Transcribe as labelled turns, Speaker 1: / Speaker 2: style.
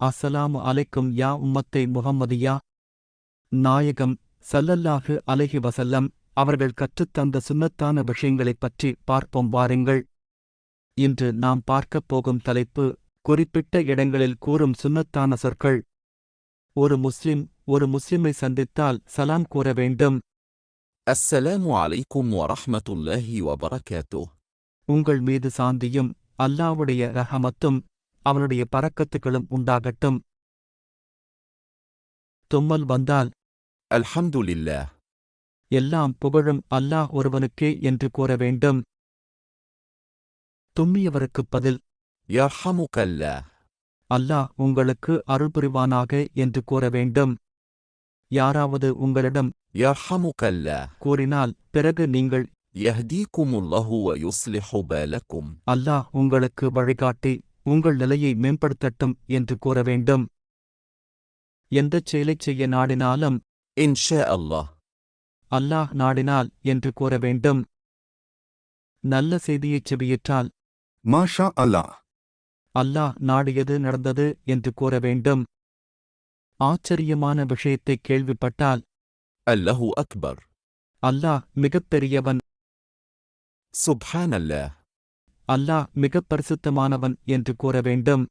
Speaker 1: அசலாமு அலைக்கும் யா உம்மத்தை முகம்மதியா நாயகம் சல்லல்லாஹு அலஹி வசல்லம் அவர்கள் கற்றுத்தந்த சுன்னத்தான விஷயங்களைப் பற்றி பார்ப்போம் வாருங்கள். இன்று நாம் பார்க்கப் போகும் தலைப்பு குறிப்பிட்ட இடங்களில் கூறும் சுன்னத்தான சொற்கள். ஒரு முஸ்லிம் ஒரு முஸ்லிமை சந்தித்தால் சலாம் கூற வேண்டும்.
Speaker 2: அஸ்ஸலாமு அலைக்கும் வரஹ்மத்துல்லாஹி வபரகாத்து
Speaker 1: உங்கள் மீது சாந்தியும் அல்லாவுடைய ரஹமத்தும் அவனுடைய பறக்கத்துக்களும் உண்டாகட்டும். தும்மல் வந்தால்
Speaker 2: அல்ஹம்துலில்லா
Speaker 1: எல்லாம் புகழும் அல்லாஹ் ஒருவனுக்கே என்று கூற வேண்டும். தும்மியவருக்கு பதில்
Speaker 2: யஹமுகல்ல
Speaker 1: அல்லாஹ் உங்களுக்கு அருள்புரிவானாக என்று கூற வேண்டும். யாராவது உங்களிடம்
Speaker 2: யஹமுகல்ல
Speaker 1: கூறினால் பிறகு நீங்கள்
Speaker 2: யஹ்தீகுமுல்லஹு வயுஸ்லிஹு பலக்கும்
Speaker 1: அல்லாஹ் உங்களுக்கு வழிகாட்டி உங்கள் நிலையை மேம்படுத்தட்டும் என்று கூற வேண்டும் எந்தச் செயலைச் செய்ய நாடினாலும்
Speaker 2: இன்ஷே அல்லாஹ்
Speaker 1: அல்லாஹ் நாடினால் என்று கூற வேண்டும் நல்ல செய்தியைச் செவியிற்றால்
Speaker 3: மாஷா அல்லாஹ்
Speaker 1: அல்லாஹ் நாடியது நடந்தது என்று கூற வேண்டும் ஆச்சரியமான விஷயத்தை கேள்விப்பட்டால்
Speaker 2: அல்லஹு அக்பர்.
Speaker 1: அல்லாஹ் மிகப்பெரியவன்.
Speaker 2: சுப்ஹான் அல்லாஹ்
Speaker 1: அல்லாஹ் மிகப் பரிசுத்தமானவன் என்று கூற வேண்டும்